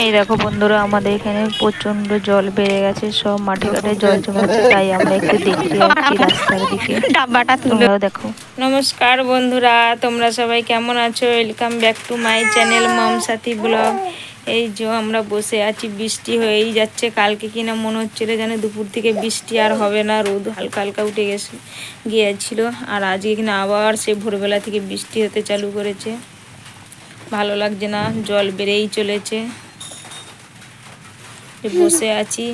এই দেখো বন্ধুরা আমাদের এখানে প্রচণ্ড জল বেড়ে গেছে সব মাঠে ঘাটে জল জমেছে তাই আমরা একটু দেখতে যাচ্ছি রাস্তার দিকে। ডাব্বাটা তুলে দেখো। নমস্কার বন্ধুরা তোমরা সবাই কেমন আছো? Welcome back to my channel Mom Sathi vlog এই যে আমরা বসে আছি বৃষ্টি হয়েই যাচ্ছে কালকে কিনা মনে হচ্ছিল যেন দুপুর থেকে বৃষ্টি আর হবে না রোদ হালকা হালকা উঠে গেছে গিয়েছিল আর আজকে কিনা আবার সে ভোরবেলা থেকে বৃষ্টি হতে চালু করেছে। ভালো লাগছে না জল বেড়েই চলেছে। বসে আছি।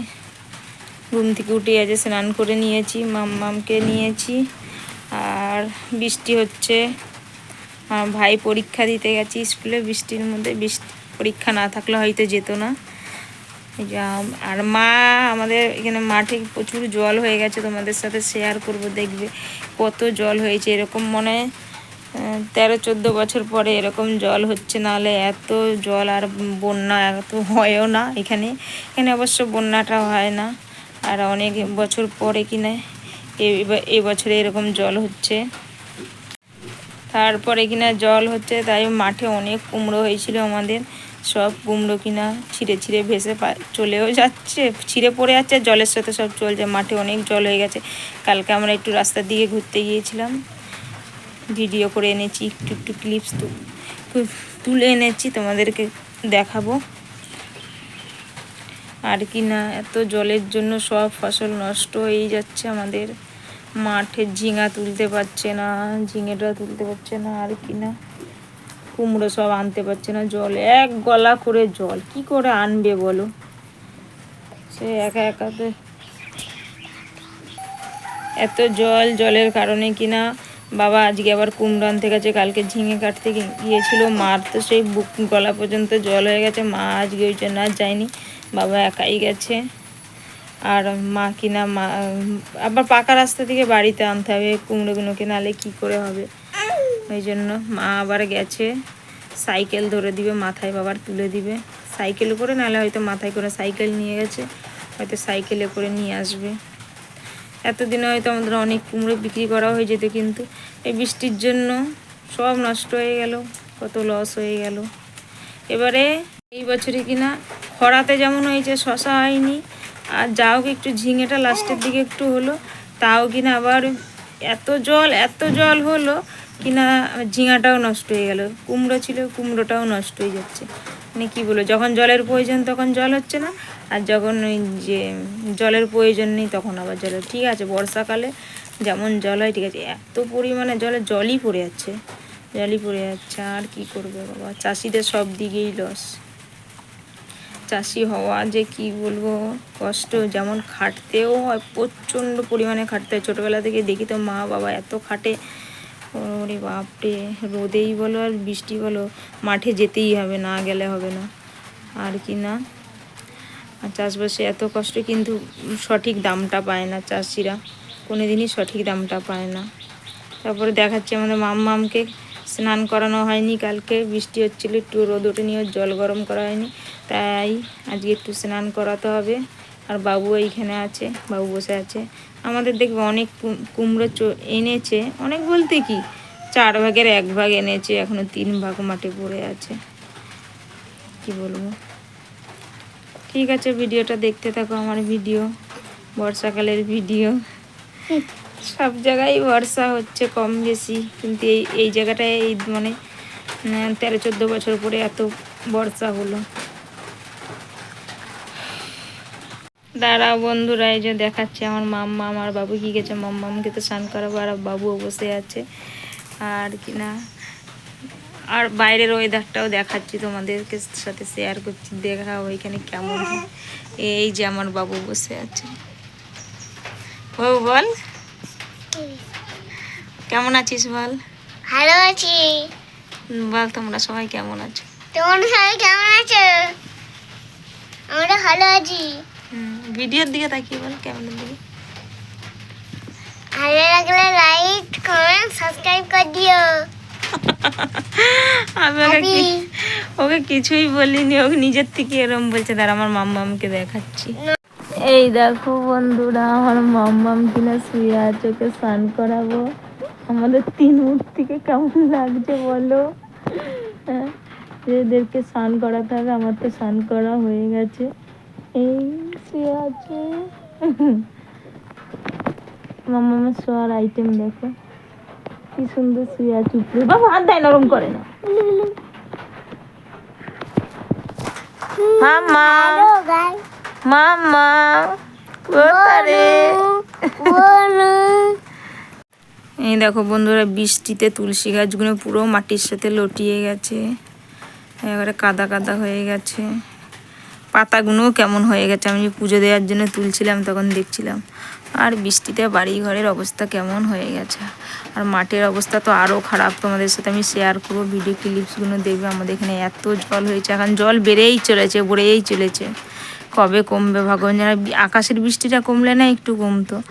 ঘুম থেকে উঠে আছে স্নান করে নিয়েছি মাম্মামকে নিয়েছি। আর বৃষ্টি হচ্ছে। আর ভাই পরীক্ষা দিতে গেছি স্কুলে, বৃষ্টির মধ্যে বৃষ্টি, পরীক্ষা না থাকলে হয়তো যেত না। আর মা, আমাদের এখানে মাঠে প্রচুর জল হয়ে গেছে, তোমাদের সাথে শেয়ার করব, দেখবে। কত জল হয়েছে, এরকম মনে তেরো, চোদ্দ বছর পরে এরকম জল হচ্ছে, নাহলে এত জল আর বন্যা, এত হয়ও না এখানে। এখানে অবশ্য বন্যাটা হয় না, আর অনেক বছর পরে কিনা বছরে এরকম জল হচ্ছে। তারপরে কিনা জল হচ্ছে, তাই মাঠে অনেক কুমড়ো হয়েছিল আমাদের, সব কুমড়ো কিনা ছিঁড়ে ছিঁড়ে ভেসে চলেও যাচ্ছে, ছিঁড়ে পড়ে যাচ্ছে জলের সাথে সব চলছে, মাঠে অনেক জল হয়ে গেছে। কালকে আমরা একটু রাস্তার দিকে ঘুরতে গিয়েছিলাম। ভিডিও করে এনেছি, একটু একটু ক্লিপস তুলে এনেছি, তোমাদেরকে দেখাবো। আর কি না, এত জলের জন্য সব ফসল নষ্ট হয়েই যাচ্ছে আমাদের। মাঠে ঝিঙা তুলতে পারছে না, ঝিঙেটা তুলতে পারছে না, আর কি না। কুমড়ো সব আনতে পারছে না, জল, এক গলা করে জল, কি করে আনবে বলো? সে একা একাতে। এত জল জলের কারণে কিনা বাবা, আজকে আবার কুমড়ো আনতে গেছে কালকে ঝিঙে কাটতে গিয়েছিল, মার তো সেই বুক গলা পর্যন্ত জল হয়ে গেছে। মা আজকে ওই জন্য আর যায়নি। বাবা একাই গেছে। আর মা কিনা মা, আবার পাকা রাস্তা থেকে বাড়িতে আনতে হবে, কুমড়োগুলোকে নালে কি করে হবে? ওই জন্য মা আবার গেছে। সাইকেল ধরে দিবে, মাথায় বাবার তুলে দিবে। সাইকেলে করে নাহলে হয়তো মাথায় করে সাইকেল নিয়ে গেছে, হয়তো সাইকেলে করে নিয়ে আসবে। এতদিনে হয়তো আমাদের অনেক কুমড়ো বিক্রি করা হয়ে যেত কিন্তু এই বৃষ্টির জন্য সব নষ্ট হয়ে গেল, কত লস হয়ে গেল। এবারে এই বছরে কিনা খরাতে যেমন হয়েছে শশা হয়নি, আর যাও একটু ঝিঙেটা লাস্টের দিকে একটু হলো, তাও কিনা আবার এত জল এত জল হলো কিনা ঝিঙাটাও নষ্ট হয়ে গেল, কুমড়ো ছিল কুমড়োটাও নষ্ট হয়ে যাচ্ছে। মানে কী বলব, যখন জলের প্রয়োজন তখন জল হচ্ছে না আর যখন ওই যে জলের প্রয়োজন নেই তখন আবার জলের ঠিক আছে, বর্ষাকালে যেমন জল হয়, ঠিক আছে, এত পরিমাণে জলে জলই পড়ে যাচ্ছে, জলই পড়ে যাচ্ছে, আর কি করবে বাবা? চাষিদের সব দিকেই লস চাষি হওয়া যে কি বলব, কষ্ট। যেমন খাটতেও হয়, প্রচণ্ড পরিমাণে খাটতে হয়। ছোটোবেলা থেকে দেখি তো মা বাবা এত খাটে। ওরে বাপরে, রোদেই বলো আর বৃষ্টি বলো, মাঠে যেতেই হবে না, গেলে হবে না। আর কি না? আর চাষবাসে এত কষ্ট কিন্তু সঠিক দামটা পায় না চাষিরা। কোনো দিনই সঠিক দামটা পায় না। তারপরে দেখাচ্ছি আমাদের মামমামকে স্নান করানো হয়নি, কালকে বৃষ্টি হচ্ছিল, একটু রোদ ওঠেনি, ওর জল গরম করা হয়নি। তাই আজকে একটু স্নান করাতে হবে। আর বাবু এইখানে আছে, বাবু বসে আছে। আমাদের দেখবে অনেক কুমড়ো চো- এনেছে। অনেক বলতে কি, চার ভাগের এক ভাগ এনেছে, এখনও তিন ভাগ মাঠে পড়ে আছে। কি বলব? ঠিক আছে, ভিডিওটা দেখতে থাকো আমার ভিডিও, বর্ষাকালের ভিডিও। সব জায়গায় বর্ষা হচ্ছে কম বেশি, কিন্তু এই এই জায়গাটায় এই মানে তেরো, চোদ্দ বছর পরে এত বর্ষা হলো। দাঁড়া বন্ধুরা, এই যে দেখাচ্ছে আমার মাম্মা, আমার বাবু কি গেছে? মাম্মামকে তো স্নান করাবো, আর বাবুও বসে আছে। আর কি না? আর বাইরের ওয়েদারটাও দেখাচ্ছি তোমাদেরকে সাথে শেয়ার করছি। দেখা ওইখানে কেমন এই যে আমার বাবু বসে আছে। ও বল। কেমন আছিস বল? ভালো আছি। বল তোমরা সবাই কেমন আছো? তোমরা সবাই কেমন আছো? আমরা ভালো আছি। ভিডিওর দিকে তাকিয়ে বল কেমন দিকে ভালো লাগলে লাইক কমেন্ট সাবস্ক্রাইব করে দিও। আমি ওকে কি- ওকে কিছুই বলিনি ওকে নিজের থেকে এরম বলছে তার আমার মাম্মামকে দেখাচ্ছি। এই দেখো বন্ধুরা আমার মাম্মাম কিনা শুয়ে আছে ওকে স্নান করাবো। আমাদের তিন মুখ থেকে কেমন লাগছে বলো? হ্যাঁ, এদেরকে স্নান করাতে হবে আমার তো স্নান করা হয়ে গেছে। এই শুয়ে আছে। মামা আমার শোয়ার আইটেম দেখো। কি সুন্দর বাবা, হাত দেয়, নরম করে না। মামা মামা কোথারে? এই দেখো বন্ধুরা, বৃষ্টিতে তুলসী গাছগুলো পুরো মাটির সাথে লটিয়ে গেছে। এবারে কাদা কাদা হয়ে গেছে। পাতাগুলোও কেমন হয়ে গেছে। আমি পুজো দেওয়ার জন্য তুলছিলাম, তখন দেখছিলাম। আর বৃষ্টিতে বাড়ি ঘরের অবস্থা কেমন হয়ে গেছে? আর মাঠের অবস্থা তো আরও খারাপ। তোমাদের সাথে আমি শেয়ার করব ভিডিও ক্লিপসগুলো দেখবে। আমাদের এখানে এত জল হয়েছে। এখন জল বেড়েই চলেছে বেড়েই চলেছে। কবে কমবে ভগবান? বি- আকাশের বৃষ্টিটা কমলে না একটু কমতো।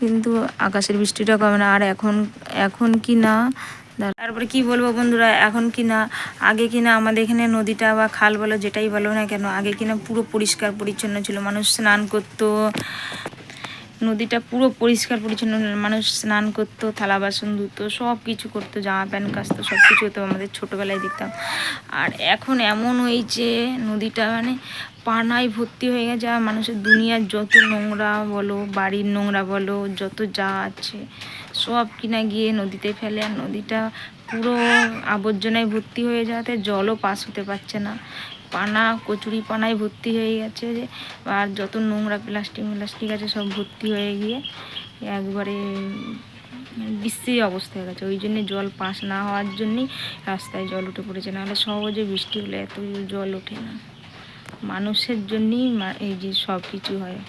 কিন্তু আকাশের বৃষ্টিটা কমে না। আর এখন এখন কি না? তারপরে কি বলব বন্ধুরা? এখন কি না? আগে কি না আমাদের এখানে নদীটা বা খাল বলো, যেটাই বলো না কেন, আগে কি না পুরো পরিষ্কার পরিচ্ছন্ন ছিল। মানুষ স্নান করতো নদীটা পুরো পরিষ্কার পরিচ্ছন্ন, মানুষ স্নান করতো, থালা বাসন ধুতো সব কিছু করতো, জামা প্যান্ট কাচতো সব কিছু হতো আমাদের ছোটোবেলায় দেখতাম। আর এখন এমন হয়েছে, নদীটা মানে পানায় ভর্তি হয়ে গেছে, আর মানুষের দুনিয়ার যত নোংরা বলো, বাড়ির নোংরা বলো, যত যা আছে, সব কিনা গিয়ে নদীতে ফেলে। আর নদীটা পুরো আবর্জনায় ভর্তি হয়ে যাওয়াতে জলও পাস হতে পারছে না। পানা, কচুরি পানায় ভর্তি হয়ে গেছে যে, আর যত নোংরা প্লাস্টিক প্লাস্টিক আছে সব ভর্তি হয়ে গিয়ে একবারে বিশ্রী অবস্থা হয়ে গেছে। ওই জন্য জল পাস না হওয়ার জন্যই রাস্তায় জল উঠে পড়েছে। নাহলে সহজে বৃষ্টি হলে এত জল ওঠে না। মানুষের জন্যই এই যে সব কিছু হয়।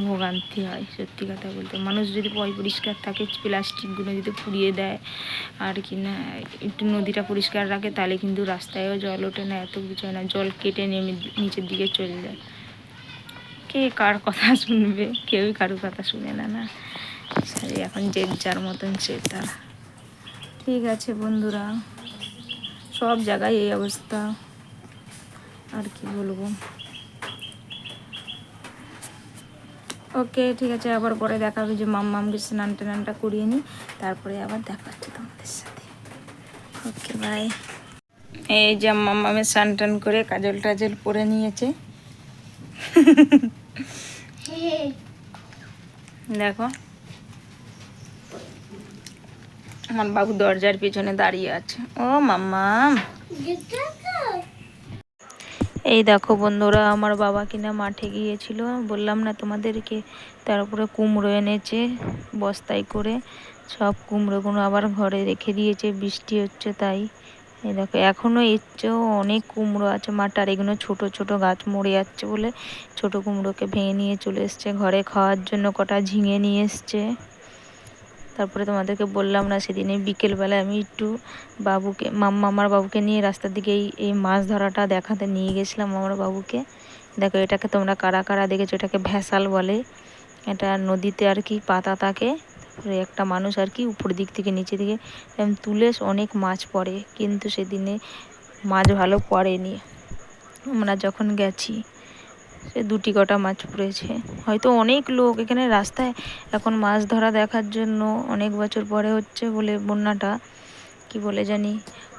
ভোগান্তি হয়, সত্যি কথা বলতে। মানুষ যদি পরিষ্কার থাকে প্লাস্টিকগুলো যদি পুড়িয়ে দেয়, আর কি না, একটু নদীটা পরিষ্কার রাখে, তাহলে কিন্তু রাস্তায়ও জল ওঠে না, এত কিছু না, জল কেটে নেমে নিচের দিকে চলে যায় কে কার কথা শুনবে? কেউই কারোর কথা শুনে না না। সেই এখন যে যার মতন সে তার। ঠিক আছে বন্ধুরা, সব জায়গায় এই অবস্থা। আর কি বলব? ওকে, ঠিক আছে, আবার পরে দেখা হবে যে মাম মামকে স্নান টানটা করিয়ে নিই, তারপরে আবার দেখা হচ্ছে তোমাদের সাথে। ওকে বাই এই যে মামামের স্নান টান করে কাজল টাজল পরে নিয়েছে। দেখো। আমার বাবু দরজার পিছনে দাঁড়িয়ে আছে। ও মাম্মাম। এই দেখো বন্ধুরা, আমার বাবা কিনা মাঠে গিয়েছিল। বললাম না তোমাদেরকে তারপরে কুমড়ো এনেছে, বস্তায় করে সব কুমড়োগুলো আবার ঘরে রেখে দিয়েছে, বৃষ্টি হচ্ছে তাই। এই দেখো এখনও এর চেয়েও অনেক কুমড়ো আছে মাঠ, আর এগুলো ছোট ছোট গাছ মরে যাচ্ছে বলে ছোট কুমড়োকে ভেঙে নিয়ে চলে এসছে। ঘরে খাওয়ার জন্য কটা ঝিঙে নিয়ে এসছে। তারপরে তোমাদেরকে বললাম না সেদিনে বিকেলবেলায় আমি একটু বাবুকে মাম্মা আমার বাবুকে নিয়ে রাস্তার দিকে এই মাছ ধরাটা দেখাতে নিয়ে গেছিলাম আমার বাবুকে। দেখো, এটাকে তোমরা কারা কারা দেখেছ? এটাকে ভেসাল বলে। এটা নদীতে আর কি পাতা থাকে। তারপরে একটা মানুষ আর কি উপর দিক থেকে নিচে দিকে তুলে অনেক মাছ পড়ে। কিন্তু সেদিনে মাছ ভালো পড়েনি। আমরা যখন গেছি সে দুটি কটা মাছ পড়েছে। হয়তো অনেক লোক এখানে রাস্তায় এখন মাছ ধরা দেখার জন্য অনেক বছর পরে হচ্ছে বলে বন্যাটা, কি বলে জানি,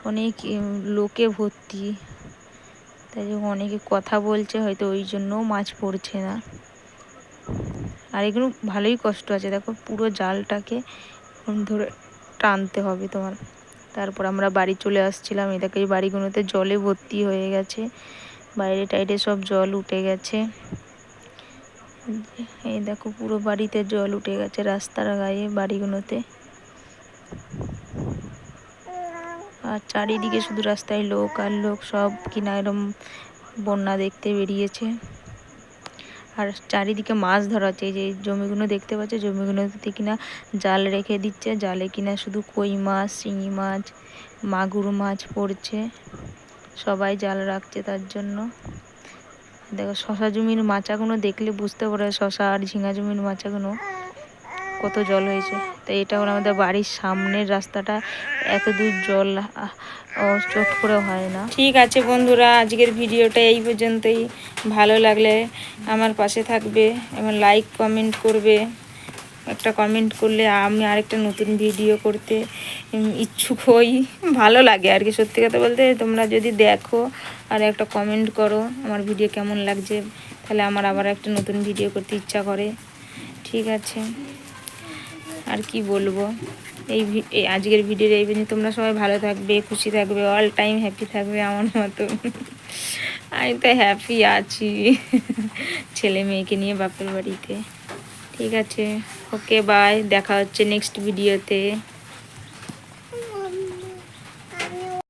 অনেক লোকে ভর্তি। তাই জন্য অনেকে কথা বলছে, হয়তো ওই জন্যও মাছ পড়ছে না। আর এগুলো ভালোই কষ্ট আছে, দেখো পুরো জালটাকে ধরে টানতে হবে তোমার। তারপর আমরা বাড়ি চলে আসছিলাম দেখো এই বাড়িগুলোতে জলে ভর্তি হয়ে গেছে। বাইরে টাইরে সব জল উঠে গেছে। এই দেখো পুরো বাড়িতে জল উঠে গেছে রাস্তার গায়ে বাড়িগুলোতে। আর চারিদিকে শুধু রাস্তায় লোক আর লোক সব কিনা এরম বন্যা দেখতে বেরিয়েছে। আর চারিদিকে মাছ ধরা হচ্ছে যে জমিগুলো দেখতে পাচ্ছ, জমিগুলোতে কিনা জাল রেখে দিচ্ছে, জালে কিনা শুধু কই মাছ, শিঙি মাছ, মাগুর মাছ পড়ছে। সবাই জাল রাখছে তার জন্য। দেখো শশা জমির মাচাগুলো দেখলে বুঝতে পারে শশা আর ঝিঙা জমির মাচাগুলো কত জল হয়েছে। তো এটা হলো আমাদের বাড়ির সামনের রাস্তাটা, এত দূর জল চট করে হয় না। ঠিক আছে বন্ধুরা, আজকের ভিডিওটা এই পর্যন্তই। ভালো লাগলে আমার পাশে থাকবে এবং লাইক কমেন্ট করবে। একটা কমেন্ট করলে আমি আরেকটা নতুন ভিডিও করতে ইচ্ছুক হই। ভালো লাগে আর কি, সত্যি কথা বলতে। তোমরা যদি দেখো আর একটা কমেন্ট করো, আমার ভিডিও কেমন লাগছে, তাহলে আমার আবার একটা নতুন ভিডিও করতে ইচ্ছা করে। ঠিক আছে? আর কি বলব? এই আজকের ভিডিওর এই পর্যন্ত তোমরা সবাই ভালো থাকবে, খুশি থাকবে অল টাইম হ্যাপি থাকবে আমার মতো। আমি তো হ্যাপি আছি। ছেলে মেয়েকে নিয়ে বাপের বাড়িতে। ঠিক আছে ওকে বাই দেখা হচ্ছে নেক্সট ভিডিওতে